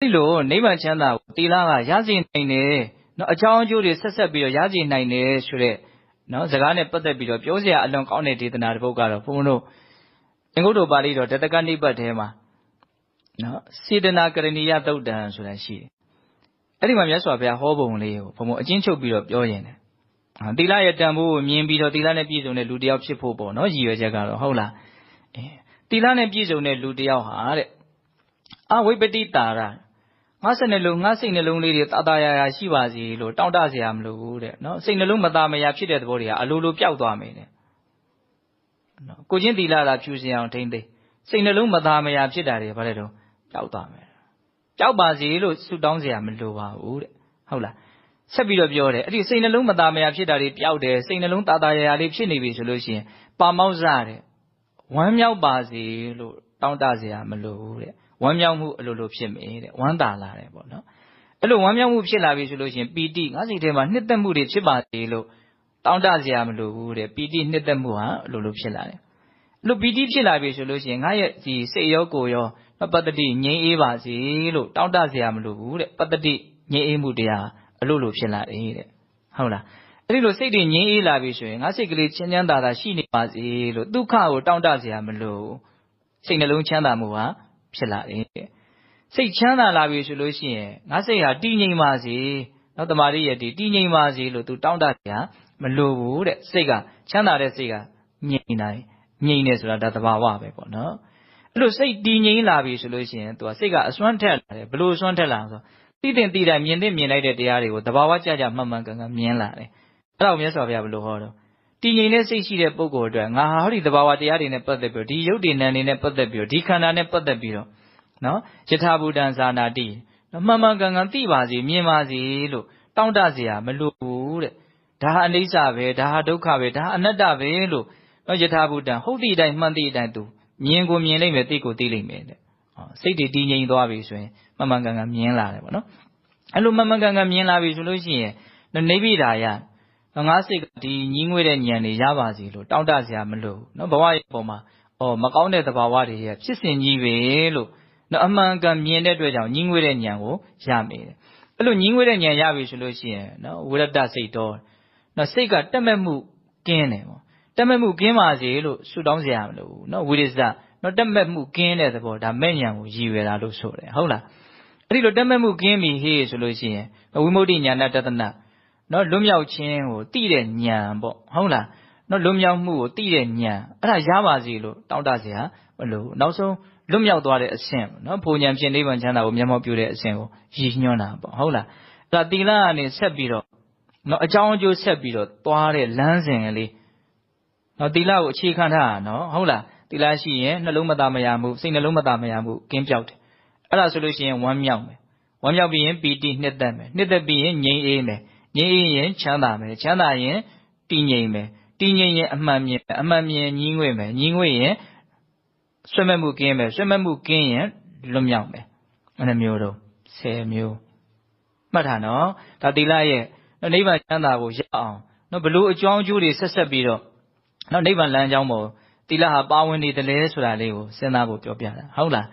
ဒီလိုနိဗ္ဗာန်ချမ်းသာကိုတီလာကရစေနိုင်တယ်နော်အကြောင်းအကျိုးတွေဆက်ဆက်ပြီးတော့ရစေနိုင်တယ်ဆိုတဲ့နော်စကားနဲ့ပတ်သက်ပြီးတော့ပြောစရာအလွန်ကောင်းတဲ့ဒေသနာတစ်ပုဒ်ကတော့ဘုန်းဘုန်းတို့အင်္ဂုတ္တပါဠိတော်တတကနိပတ်ထဲမှာနော်စေတနာကရဏီယသုတ်တံဆိုတာရှိတယ်အဲ့ဒီမှာမြတ်စွာဘုရားဟောပုံလေးကိုဘုံဘုံအချင်းချုပ်ပြီးတော့ပြောရင်တယ်သီလရဲ့တန်ဖိုးကိုမြင်ပြီးတော့သီလနဲ့ပြည့်စုံတဲ့လူတစ်ယောက်ဖြစ်ဖို့ပေါ့နော်ရည်ရွယ်ချက်ကတော့ဟုတ်လားအဲသီလနဲ့ပြည့်စုံတဲ့လူတစ်ယောက်ဟာတဲ့အဝိပတိတာရ ငါ့စိတ်နှလုံးငါ့စိတ်နှလုံးလေးတွေတာတာယာယာရှိပါစေလို့တောင်းတစရာမလိုဘူးတဲ့နော်စိတ်နှလုံးမတာမယာဖြစ်တဲ့သဘောတွေကအလိုလိုပျောက်သွားမယ်တဲ့နော်ကိုချင်းတီလာလာဖြူစင်အောင်ထိမ့်သိစိတ်နှလုံးမတာမယာဖြစ်တာတွေဘာလဲတော့ပျောက်သွားမယ်ပျောက်ပါစေလို့ဆုတောင်းစရာမလိုပါဘူးတဲ့ဟုတ်လားဆက်ပြီးတော့ပြောတယ်အဲ့ဒီစိတ်နှလုံးမသားမယာဖြစ်တာတွေပျောက်တယ်စိတ်နှလုံးတာတာရရာလေးဖြစ်နေပြီဆိုလို့ရှိရင်ပါမောက်စတဲ့ဝမ်းမြောက်ပါစေလို့တောင်းတစရာမလိုဘူးတဲ့ ဝမ်းမြောက်မှုအလိုလိုဖြစ်မယ်တဲ့ဝမ်းသာလာတယ်ပေါ့နော်အဲ့လိုဝမ်းမြောက်မှုဖြစ်လာပြီဆိုလို့ရှိရင်ပီတိငါးစီထဲမှာနှစ်သက်မှုတွေဖြစ်ပါသေးလို့တောင်းတစရာမလိုဘူးတဲ့ပီတိနှစ်သက်မှုဟာအလိုလိုဖြစ်လာတယ်အဲ့လိုပီတိဖြစ်လာပြီဆိုလို့ရှိရင်ငါရဲ့ဒီစိတ်ရောကိုယ်ရောပတ္တိငြိမ်းအေးပါစေလို့တောင်းတစရာမလိုဘူးတဲ့ပတ္တိငြိမ်းအေးမှုတရားအလိုလိုဖြစ်လာတယ်တဲ့ဟုတ်လားအဲ့ဒီလိုစိတ်တွေငြိမ်းအေးလာပြီဆိုရင်ငါစိတ်ကလေးချမ်းချမ်းသာသာရှိနေပါစေလို့ဒုက္ခကိုတောင့်တစရာမလိုစိတ်နှလုံးချမ်းသာမှုဟာ ဖြစ်လာတယ်။စိတ်ချမ်းသာလာပြီဆိုလို့ရှိရင်ငါစိတ်ဟာတည်ငြိမ်ပါစေ။နော်တမာရီရဲ့ဒီတည်ငြိမ်ပါစေလို့သူတောင်းတတယ်မလိုဘူးတဲ့စိတ်ကချမ်းသာတဲ့စိတ်ကငြိမ်နိုင်ငြိမ်နေဆိုတာဒါသဘာဝပဲပေါ့နော်။အဲ့လိုစိတ်တည်ငြိမ်လာပြီဆိုလို့ရှိရင်သူကစိတ်ကအစွမ်းထက်လာတယ်ဘလို့အစွမ်းထက်လာဆိုသိတဲ့သိတိုင်းမြင်တဲ့မြင်လိုက်တဲ့တရားတွေကိုသဘာဝကြကြမှန်မှန်ကန်ကန်မြင်လာတယ်။အဲ့ဒါကိုမြတ်စွာဘုရားဘယ်လိုဟောတော့ တည်ငြိမ်တဲ့စိတ်ရှိတဲ့ပုဂ္ဂိုလ်အတွက်ငါဟာဟောဒီတဘာဝတရားတွေနဲ့ပတ်သက်ပြီးဒီယုတ်ဒီနံတွေနဲ့ပတ်သက်ပြီးဒီခန္ဓာနဲ့ပတ်သက်ပြီးတော့နော်ယထာဘူတံဇာနာတိနော်မှန်မှန်ကန်ကန်သိပါစေမြင်ပါစေလို့တောင့်တเสียမလို့ဘူးတဲ့ဒါဟာအနိစ္စပဲဒါဟာဒုက္ခပဲဒါဟာအနတ္တပဲလို့နော်ယထာဘူတံဟုတ်သည့်အတိုင်းမှန်သည့်အတိုင်းသူမြင်ကိုမြင်လိမ့်မယ်သိကိုသိလိမ့်မယ်တဲ့စိတ်တွေတည်ငြိမ်သွားပြီဆိုရင်မှန်မှန်ကန်ကန်မြင်လာတယ်ပေါ့နော်အဲ့လိုမှန်မှန်ကန်ကန်မြင်လာပြီဆိုလို့ရှိရင်နိဗ္ဗိဒာယ ငါးစိတ်ကဒီညီးငွေတဲ့ဉာဏ်တွေရပါစီလို့တောင့်တစရာမလိုနော်ဘဝရဲ့ပုံမှာအော်မကောင်းတဲ့သဘာဝတွေရဲ့ဖြစ်စဉ်ကြီးပဲလို့နော်အမှန်ကန်မြင်တဲ့အတွက်ကြောင့်ညီးငွေတဲ့ဉာဏ်ကိုရမိတယ်အဲ့လိုညီးငွေတဲ့ဉာဏ်ရပြီဆိုလို့ရှိရင်နော်ဝိရတစိတ်တော်နော်စိတ်ကတက်မဲ့မှုကင်းတယ်ပေါ့တက်မဲ့မှုကင်းပါစေလို့ဆုတောင်းစရာမလိုဘူးနော်ဝိရိစနော်တက်မဲ့မှုကင်းတဲ့သဘောဒါမဲ့ဉာဏ်ကိုရည်ရွယ်တာလို့ဆိုတယ်ဟုတ်လားအဲ့ဒီလိုတက်မဲ့မှုကင်းပြီဟေးဆိုလို့ရှိရင်ဝိမု ക്തി ဉာဏတတနာ နော်လွတ်မြောက်ခြင်းကိုသိတဲ့ဉာဏ်ပေါ့ဟုတ်လားနော်လွတ်မြောက်မှုကိုသိတဲ့ဉာဏ်အဲ့ဒါရပါစေလို့တောင်းတစရာမလိုဘူးနောက်ဆုံးလွတ်မြောက်သွားတဲ့အဆင့်နော်ဘုံဉာဏ်ဖြင့်နိဗ္ဗာန်ချမ်းသာကိုမျက်မှောက်ပြုတဲ့အဆင့်ကိုရည်ညွှန်းတာပေါ့ဟုတ်လားအဲ့ဒါသီလကနေဆက်ပြီးတော့နော်အကြောင်းအကျိုးဆက်ပြီးတော့သွားတဲ့လမ်းစဉ်ကလေးနော်သီလကိုအခြေခံထားတာနော်ဟုတ်လားသီလရှိရင်နှလုံးမသားမရမှုစိတ်နှလုံးမသားမရမှုကင်းပြောက်တယ်အဲ့ဒါဆိုလို့ရှိရင်ဝမ်းမြောက်မယ်ဝမ်းမြောက်ပြီးရင်ပီတိနှစ်သက်မယ်နှစ်သက်ပြီးရင်ငြိမ်းအေးမယ် ငြိမ်းအေးရင်ချမ်းသာမယ်ချမ်းသာရင်တည်ငြိမ်မယ်တည်ငြိမ်ရင်အမှန်မြင်အမှန်မြင်ညီးငွေ့မယ်ညီးငွေ့ရင်ဆွဲမဲ့မှုကင်းမယ်ဆွဲမဲ့မှုကင်းရင်လွတ်မြောက်မယ်ဘယ်နှမျိုးတော့10မျိုးမှတ်ထားနော်ဒါတိလရဲ့နိဗ္ဗာန်ချမ်းသာကိုရအောင်နော်ဘလို့အကြောင်းအကျိုးတွေဆက်ဆက်ပြီးတော့နော်နိဗ္ဗာန်လမ်းကြောင်းပေါ်တိလဟာပါဝင်နေတယ်လေဆိုတာလေးကိုစဉ်းစားဖို့ပြောပြတာဟုတ်လား